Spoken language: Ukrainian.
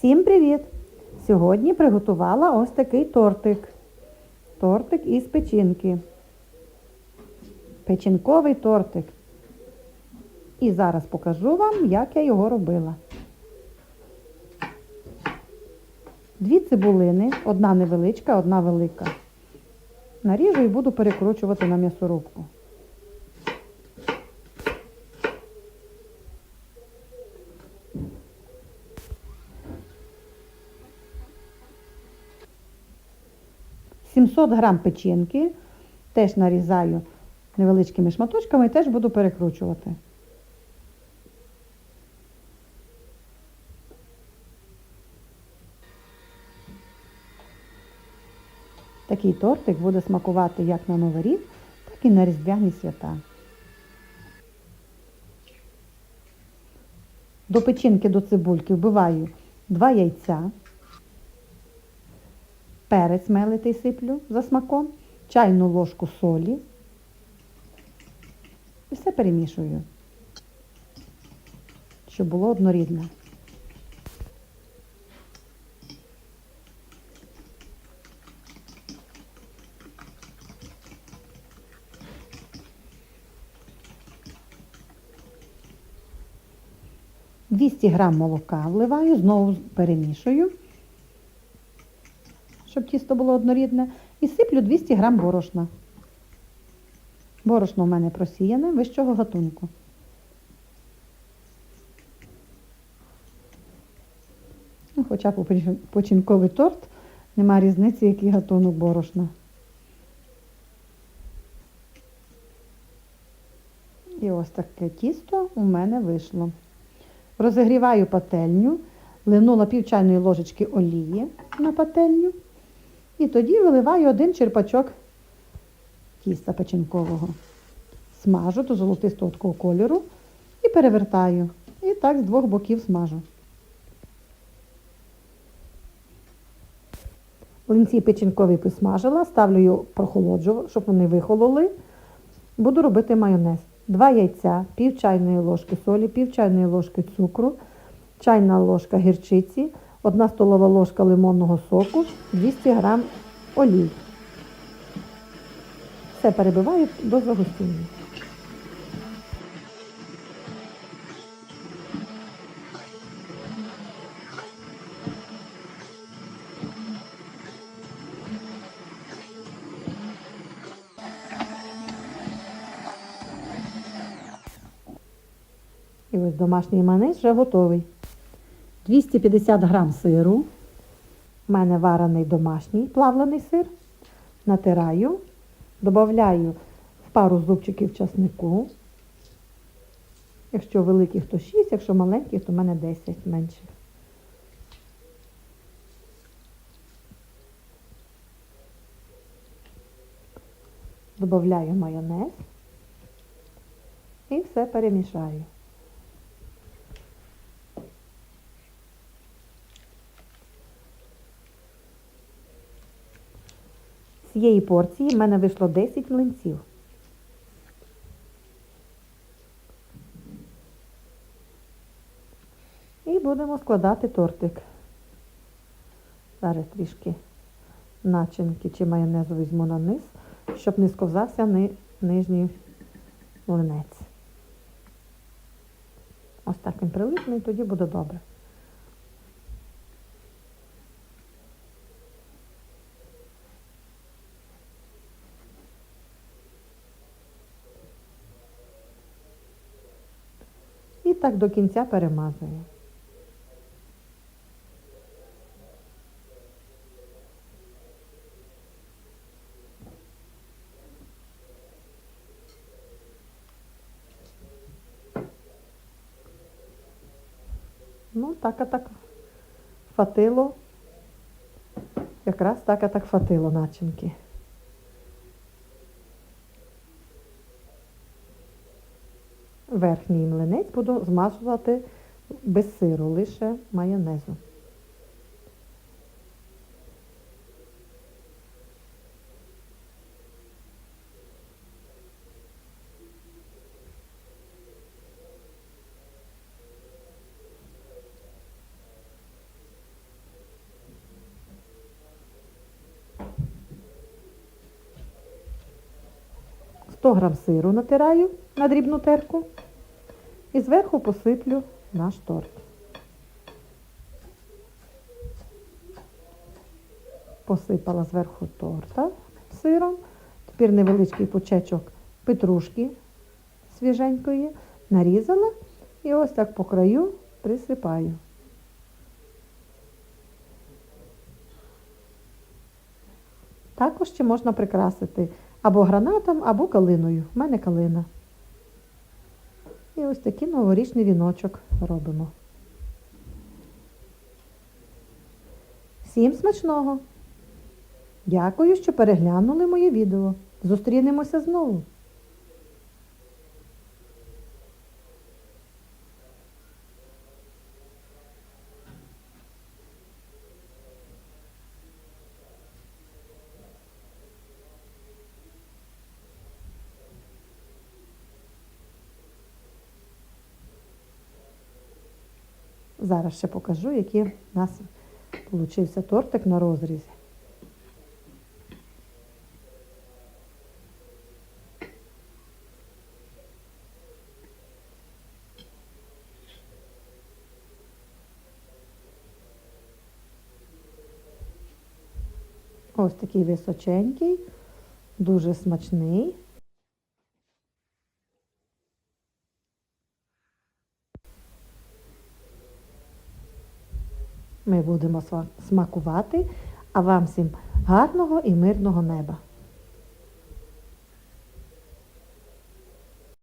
Всім привіт! Сьогодні приготувала ось такий тортик. Тортик із печінки. Печінковий тортик. І зараз покажу вам, як я його робила. Дві цибулини, одна невеличка, одна велика. Наріжу і буду перекручувати на м'ясорубку. Сімсот грам печінки теж нарізаю невеличкими шматочками і теж буду перекручувати. Такий тортик буде смакувати як на Новий рік, так і на Різдвяні свята. До печінки до цибульки вбиваю 2 яйця, перець мелитий сиплю за смаком, чайну ложку солі і все перемішую, щоб було однорідне. Двісті грам молока вливаю, знову перемішую, щоб тісто було однорідне, і сиплю 200 грам борошна. Борошно в мене просіяне вищого гатунку. Ну, Хоча починковий торт нема різниці, який гатунок борошна. І ось таке тісто у мене вийшло. Розігріваю пательню, линула пів чайної ложечки олії на пательню. І тоді виливаю один черпачок тіста печінкового. Смажу до золотистого кольору і перевертаю. І так з двох боків смажу. Линці печінкові посмажила, ставлю його прохолоджувати, щоб вони вихололи. Буду робити майонез. Два яйця, пів чайної ложки солі, пів чайної ложки цукру, чайна ложка гірчиці, одна столова ложка лимонного соку, 200 грам олій. Все перебиваю до загустіння. І ось домашній манеж вже готовий. 250 грам сиру. У мене варений домашній плавлений сир. Натираю, додаю в пару зубчиків часнику. Якщо великих, то 6, якщо маленьких, то в мене 10 менших. Добавляю майонез і все перемішаю. Цієї порції в мене вийшло 10 млинців. І будемо складати тортик. Зараз трішки начинки чи майонезу візьму на низ, щоб не сковзався ни, нижній млинець. Ось так він прилипне і тоді буде добре. Так до кінця перемазую. Ну, так а так фатило. Якраз так а так фатило начинки. верхній млинець буду змазувати без сиру, лише майонезу. Сто грам сиру натираю на дрібну терку і зверху посиплю наш торт. Посипала зверху торта сиром. Тепер невеличкий почечок петрушки свіженької нарізала і ось так по краю присипаю. Також ще можна прикрасити або гранатом, або калиною. У мене калина. І ось такий новорічний віночок робимо. Всім смачного! Дякую, що переглянули моє відео. Зустрінемося знову. Зараз ще покажу, який у нас получився тортик на розрізі. Ось такий височенький, дуже смачний. Ми будемо смакувати, а вам всім гарного і мирного неба.